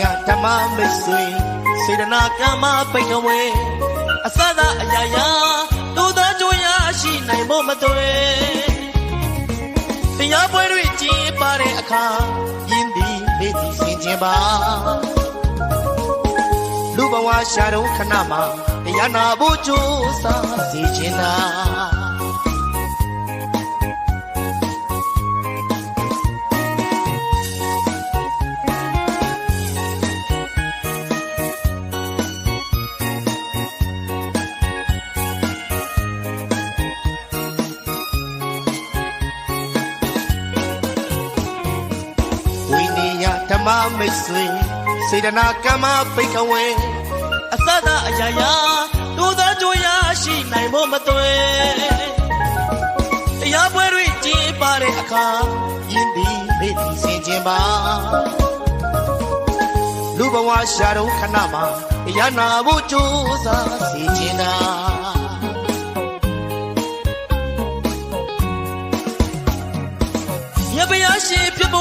မိတ်ဆွေစေတနာကမ္မပိတ်ကဝဲအစသာအရာရာသူသာကြွရရှိနိုင်ဖို့မသွေတရားပွဲတွေကြည်ပါတဲ့အခါယင်းဒီမေ့ဒီစင်ခြင်းပါလူဘဝရှာတော့ခဏမှာတရားနာဖို့ကြိုးစားစီခြင်းသာ မ္မမိတ်ဆွေစေတနာကမ္မပိတ်ကဝဲအစသာအရာရာသူသာကြွရရှိနိုင်ဖို့မသွေတရားပွဲတွေကြည်ပါတဲ့အခါယင်းဒီမေ့ဒီစင်ခြင်းပါလူဘဝရှာတော့ခဏမှာတရားနာဖို့ကြိုးစားစီခြင်းသာ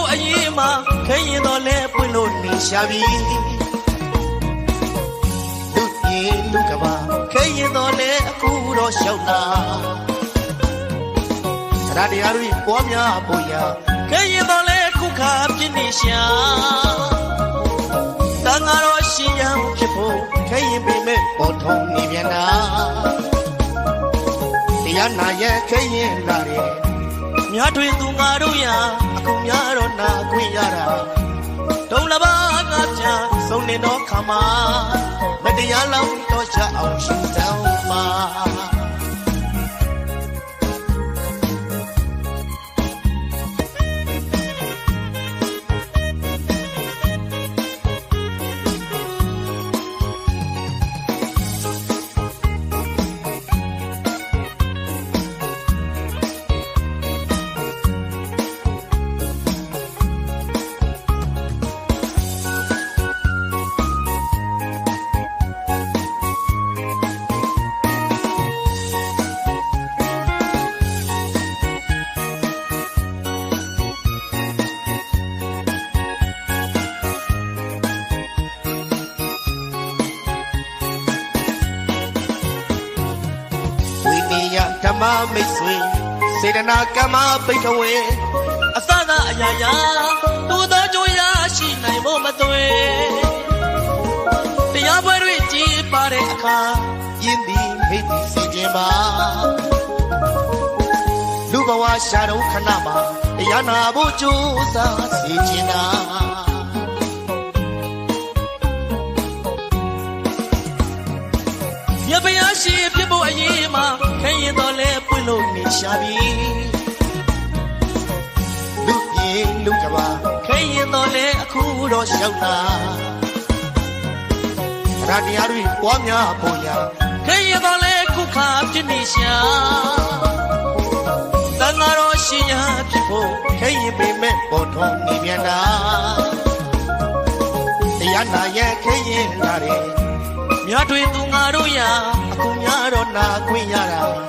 အရေးမှာခရင်တော်လဲပွင့်လို့နေရှာပြီလူပြေလူကဘာခရင်တော်လဲအခုတော့ရှောက်လာသရတရားတွေပွားများဖို့ရခရင်တော်လဲခုခါပြင်းနေရှာတန်ဃာတော်ရှင်ရန်ဖြစ်ဖို့ခရင်ပေမဲ့ပေါ်ထုံနေပြန်တာတရားနာရဲ့ခရင်လာတဲ့မြတ်တွေသူငါတို့ရာအခုများတော့နာ ခွင့်ရတာဒုံလဘာငါချဆုံးနေတော့ခါမှာမတရားလောက်တော့ချအောင်ရှူတောင်းမှာ ဓမ္မမိတ်ဆွေစေတနာကမ္မပိတ်ကဝေအစသာအရာရာသူသောကြိုးရရှိနိုင်ဖို့မသွေတရားပွဲတွေကြည်ပါတဲ့အခါယင်းဒီမိတ်ဒီစီခြင်းပါလူဘဝရှာတော့ခဏမှာတရားနာဖို့ကြိုးစားစီခြင်းသာ ရှာပြီလူပြေလူကဘာခရင်တော်လဲအခုတော့ရှောက်လာရတရားတွေပွားများဖို့ရခရင်တော်လဲခုခါဖြစ်နေရှာတန်ဃာတော်ရှင်ညာဖြစ်ဖို့ခရင်ပေမဲ့ပေါ်ထုံနေပြန်တာတရားနာရဲ့ခရင်လာတယ်မြတ်တွေသူငါတို့ရာအခုများတော့နာခွင့်ရတာ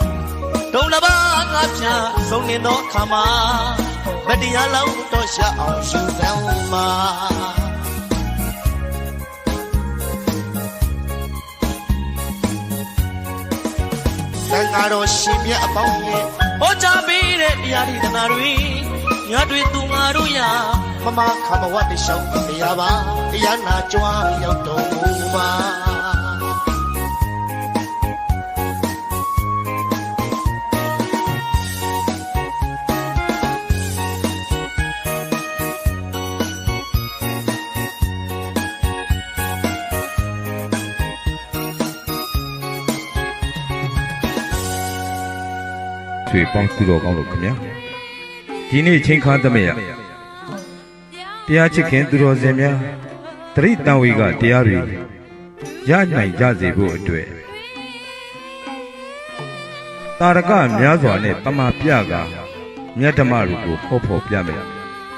ဒုံလဘာငါဖြာဆုံးနေတော့ခါမှာမတရားလောက်တော့ရှာအောင်ရှူတောင်းမှာတန်ဃာတော်ရှင်မြတ်အပေါင်းရဲ့ဟောကြားပေးတဲ့တရားဒီသနာတွေမြတ်တွေသူငါတို့ရာမမခမဝတ်တရှောင်းတရားပါတရားနာကြွားရောက်တော်မူပါ ဆွေပေါင်းသူတော်ကောင်းတို့ခင်ဗျာဒီနေ့ချင်းခါသမယတရားချစ်ခင်သူတော်စင်များတရိတံဝေကတရားတွေရနိုင်ကြစေဖို့အတွက်တာရကများစွာနဲ့တမပြကမြတ်ဓမ္မတို့ကိုဟောဖို့ပြမယ်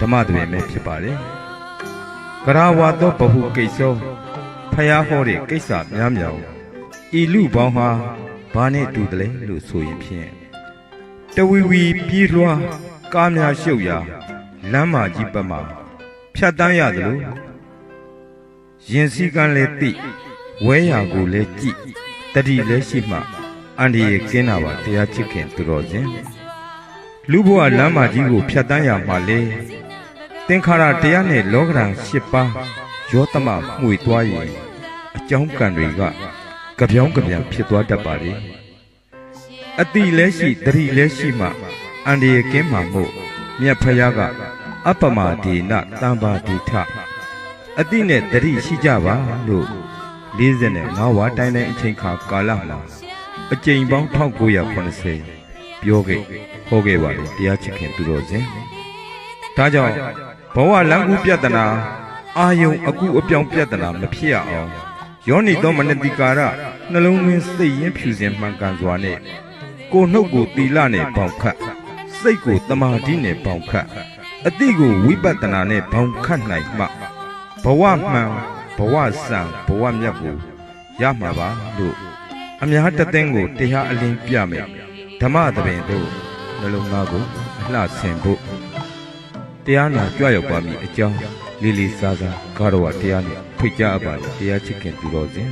ဓမ္မတွေပဲဖြစ်ပါတယ်ကရာဝါသောဘဟုကိစ္စဖယားဟောတဲ့ကိစ္စများများဤလူပေါင်းဟာဘာနဲ့တူတယ်လဲလို့ဆိုရင်ဖြင့် တဝီဝီပြေးလွှားကားများရှုပ်ရာလမ်းမကြီးပတ်မှာဖြတ်တန်းရသလိုရင်စည်းကမ်းလည်းသိဝဲရာကိုလည်းကြည့်တတိလည်းရှိမှအန္တရာယ်ကင်းတာပါတရားချစ်ခင်သူတော်စင်လူဘဝလမ်းမကြီးကိုဖြတ်တန်းရမှာလေသင်္ခါရတရားနဲ့လောကဓာတ်၈ပါးရောသမမှုေသွားရင်အကြောင်းကံတွေကကြပြောင်းကြပြန်ဖြစ်သွားတတ်ပါလေ အတိလည်းရှိတတိလည်းရှိမှအန္တရာယ်ကင်းမှာမို့မြတ်ဖယားကအပ္ပမဒေနတံပါတိထအတိနဲ့တတိရှိကြပါလို့45ဝါတိုင်းတိုင်းအချိန်ခါကာလမှာအကြိမ်ပေါင်း1980ပြောခဲ့ဟောခဲ့ပါလေတရားချစ်ခင်သူတော်စင်ဒါကြောင့်ဘဝလမ်းကူးပြဿနာအာယုံအကူအပြောင်းပြဿနာမဖြစ်ရအောင်ယောနီသောမနတိကာရနှလုံးသွင်းစိတ်ရင်းဖြူစင်မှန်ကန်စွာနဲ့ ကိုယ်နှုတ်ကိုတီလနဲ့ပေါင်ခတ်စိတ်ကိုတမာတိနဲ့ပေါင်ခတ်အတိကိုဝိပဿနာနဲ့ပေါင်ခတ်နိုင်မှဘဝမှန်ဘဝစံဘဝမြတ်ကိုရမှာပါလို့အများတသင်းကိုတရားအလင်းပြမယ်ဓမ္မသဘင်တို့နှလုံးသားကိုအလှဆင်ဖို့တရားနာကြွရောက်ပါမည်အကြောင်းလေးလေးစားစားကာရဝတရားနဲ့ဖိတ်ကြားအပ်ပါတရားချစ်ခင်သူတော်စင်